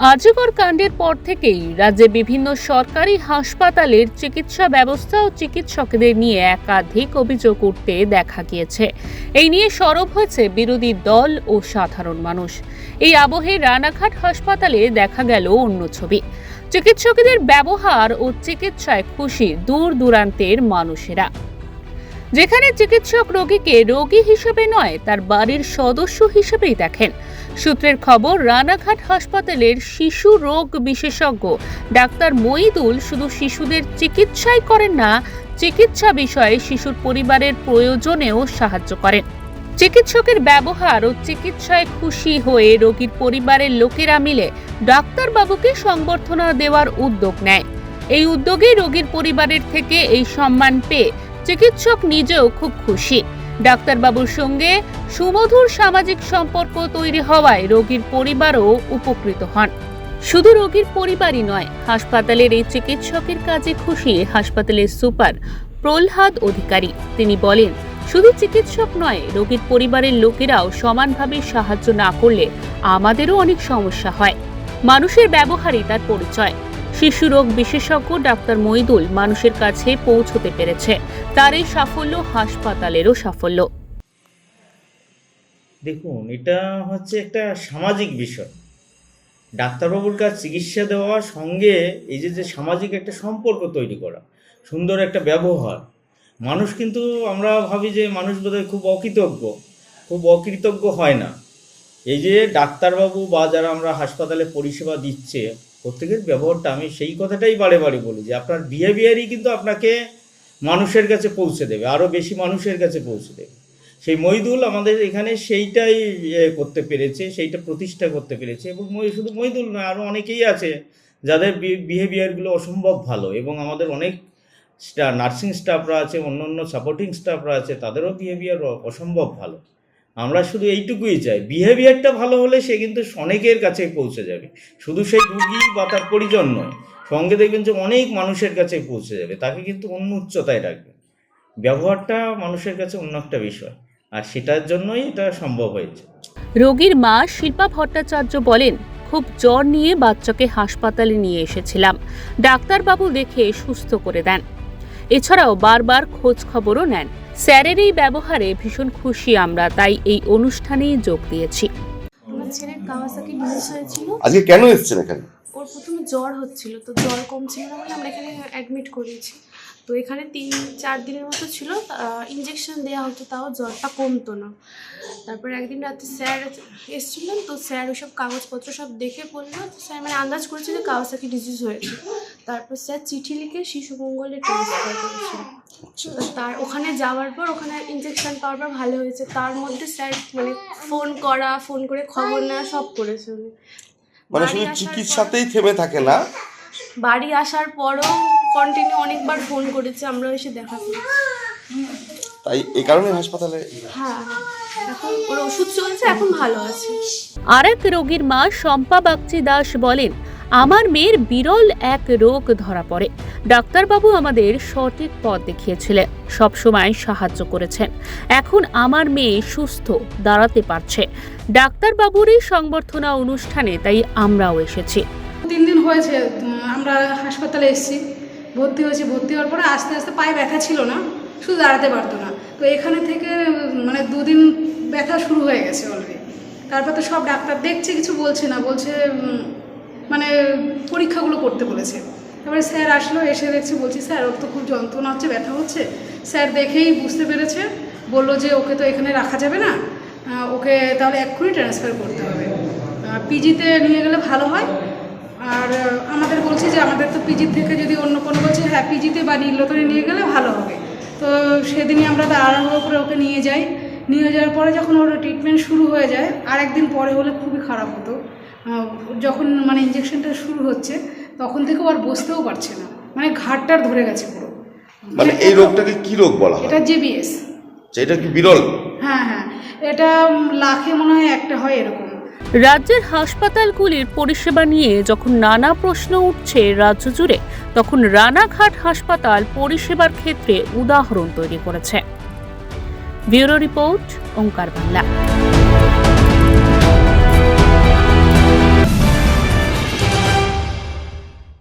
আজগর কাণ্ডের পর থেকেই রাজ্যে বিভিন্ন সরকারি হাসপাতালের চিকিৎসা ব্যবস্থা ও চিকিৎসকদের নিয়ে একাধিক অভিযোগ উঠতে দেখা গিয়েছে। এই নিয়ে সরব হয়েছে বিরোধী দল ও সাধারণ মানুষ। এই আবহে রানাঘাট হাসপাতালে দেখা গেল অন্য ছবি। চিকিৎসকদের ব্যবহার ও চিকিৎসায় খুশি দূর দূরান্তের মানুষেরা। যেখানে চিকিৎসক রোগীকে রোগী হিসেবে নয়, তার বাড়ির সদস্য হিসেবেই দেখেন। সূত্রের খবর, রানাঘাট হাসপাতালের শিশু রোগ বিশেষজ্ঞ ডাক্তার মইদুল শুধু শিশুদের চিকিৎসাই করেন না, চিকিৎসা বিষয়ে শিশুর পরিবারের প্রয়োজনেও সাহায্য করেন। চিকিৎসকের ব্যবহার ও চিকিৎসায় খুশি হয়ে রোগীর পরিবারের লোকেরা মিলে ডাক্তারবাবুকে সংবর্ধনা দেওয়ার উদ্যোগ নেয়। এই উদ্যোগে রোগীর পরিবারের থেকে এই সম্মান পেয়ে চিকিৎসক নিজেও খুব খুশি। ডাক্তারবাবুর সঙ্গে সুমধুর সামাজিক সম্পর্ক তৈরি হওয়ায় রোগীর পরিবারও উপকৃত হন। শুধু রোগীর পরিবারই নয়, হাসপাতালের এই চিকিৎসকের কাজে খুশি হাসপাতালের সুপার প্রহ্লাদ অধিকারী। তিনি বলেন, শুধু চিকিৎসক নয়, রোগীর পরিবারের লোকেরাও সমানভাবে সাহায্য না করলে আমাদেরও অনেক সমস্যা হয়। মানুষের ব্যবহারই তার পরিচয়। শিশু রোগ বিশেষজ্ঞ ডাক্তার মইদুল মানুষের কাছে পৌঁছতে পেরেছে। তার এই সাফল্য হাসপাতালেরও সাফল্য। দেখুন, এটা হচ্ছে একটা সামাজিক বিষয়। ডাক্তারবাবুর কাছে চিকিৎসা দেওয়ার সঙ্গে এই যে যে সামাজিক একটা সম্পর্ক তৈরি করা, সুন্দর একটা ব্যবহার, মানুষ কিন্তু আমরা ভাবি যে মানুষ বোধহয় খুব অকৃতজ্ঞ খুব অকৃতজ্ঞ হয় না। এই যে, ডাক্তারবাবু বা যারা আমরা হাসপাতালে পরিষেবা দিচ্ছে প্রত্যেকের ব্যবহারটা, আমি সেই কথাটাই বারে বারে বলি যে আপনার বিহেভিয়ারই কিন্তু আপনাকে মানুষের কাছে পৌঁছে দেবে আরও বেশি মানুষের কাছে পৌঁছে দেবে। সেই মইদুল আমাদের এখানে সেইটাই করতে পেরেছে, সেইটা প্রতিষ্ঠা করতে পেরেছে এবং শুধু মইদুল না আরও অনেকেই আছে যাদের বিহেভিয়ারগুলো অসম্ভব ভালো এবং আমাদের অনেক নার্সিং স্টাফরা আছে অন্য অন্য সাপোর্টিং স্টাফরা আছে, তাদেরও বিহেভিয়ার অসম্ভব ভালো। আমরা শুধু এইটুকুই চাই। বিহেভিয়ারটা ভালো হলে সে কিন্তু অনেকের কাছে পৌঁছে যাবে। শুধু সেই রুগী বা তার পরিজন নয়, সঙ্গে দেখবেন যে অনেক মানুষের কাছে পৌঁছে যাবে। তাকে কিন্তু অন্য উচ্চতায় রাখবে। ব্যবহারটা মানুষের কাছে অন্য একটা বিষয়। আর সেটার জন্যই এটা সম্ভব হয়েছে। রোগীর মা শিল্পা ভট্টাচার্য বলেন, খুব জ্বর নিয়ে বাচ্চাকে হাসপাতালে নিয়ে এসেছিলাম। ডাক্তারবাবু দেখে সুস্থ করে দেন। এছাড়াও বারবার খোঁজ খবরও নেন। স্যারের এই ব্যবহারে ভীষণ খুশি আমরা তাই এই অনুষ্ঠানেই যোগ দিয়েছি। আমার ছেলের কাওয়াসাকি ডিজিজ হয়েছিল। আজকে কেন এসেছেন এখানে? ওর প্রথমে জ্বর হচ্ছিল তো জ্বর কমছিল না বলে আমরা এখানে অ্যাডমিট করিয়েছি। তো এখানে তিন চার দিনের মতো ছিল ইঞ্জেকশন দেওয়া হতো তাও জ্বরটা কমতো না। তারপর একদিন রাতে স্যার এসেছিলেন তো স্যার ওইসব কাগজপত্র সব দেখে বলল স্যার মানে আন্দাজ করেছে যে কাওয়াসাকি ডিজিজ হয়েছে। তারপর স্যার চিঠি লিখে শিশু মঙ্গলে ট্রান্সফার করেছিল। তার ওখানে যাওয়ার পর ওখানে ইঞ্জেকশন পাওয়ার পর ভালো হয়েছে। তার মধ্যে স্যার মানে ফোন করা ফোন করে খবর নেওয়া সব করেছে উনি। মানে বাড়ি শুধু আসার চিকিৎসাতেই থেমে থাকে না? বাড়ি আসার পরও কন্টিনিউ অনেকবার ফোন করেছে আমরা এসে দেখা করেছি। তাই এই কারণে হাসপাতালে হ্যাঁ এখন ওর ওষুধ চলছে এখন ভালো আছে। আরেক রোগীর মা শম্পা বাগচি দাস বলেন আমার মেয়ের বিরল এক রোগ ধরা পড়ে। ডাক্তারবাবু আমাদের সঠিক পথ দেখিয়েছিলেন সবসময় সাহায্য করেছেন। এখন আমার মেয়ে সুস্থ, দাঁড়াতে পারছে। ডাক্তারবাবুর এই সংবর্ধনা অনুষ্ঠানে তাই আমরাও এসেছি। তিন দিন হয়েছে, আমরা হাসপাতালে এসেছি। ভর্তি হয়েছি, ভর্তি হওয়ার পরে আস্তে আস্তে পায়ে ব্যথা ছিল না, শুধু দাঁড়াতে পারতো না। তো এখানে থেকে মানে দুদিন ব্যথা শুরু হয়ে গেছে অলরেডি তারপর তো সব ডাক্তার দেখছে, কিছু বলছে না, বলছে মানে পরীক্ষাগুলো করতে বলেছে। তারপরে স্যার আসলো, এসে দেখছি, বলছি, স্যার, ওর তো খুব যন্ত্রণা হচ্ছে, ব্যথা হচ্ছে। স্যার দেখেই বুঝতে পেরেছে, বলল যে ওকে তো এখানে রাখা যাবে না ওকে তাহলে এক্ষুনি ট্রান্সফার করতে হবে। পিজিতে নিয়ে গেলে ভালো হয়। আর আমাদের বলছে যে আমাদের তো পিজি থেকে যদি অন্য কোনো বলছে হ্যাঁ পিজিতে বা নীলতরে নিয়ে গেলে ভালো হবে। তো সেদিনই আমরা আরম্ভ করে ওকে নিয়ে যাই। নিয়ে যাওয়ার পরে যখন ওর ট্রিটমেন্ট শুরু হয়ে যায় আর একদিন পরে হলে খুবই খারাপ হতো। যখন মানে ইঞ্জেকশনটা শুরু হচ্ছে তখন থেকে আর বসতেও পারছে না। মানে ঘাটটার ধরে গেছে পুরো। মানে এই রোগটাকে কি রোগ বলা হয়? এটা জিবিএস এটা কি বিরল? হ্যাঁ হ্যাঁ। এটা লাখে মনে হয় একটা হয় এরকম। রাজ্যের হাসপাতালগুলির পরিষেবা নিয়ে যখন নানা প্রশ্ন উঠছে রাজ্য জুড়ে তখন রানাঘাট হাসপাতাল পরিষেবার ক্ষেত্রে উদাহরণ তৈরি করেছে। Bureau report Onkar Bangla.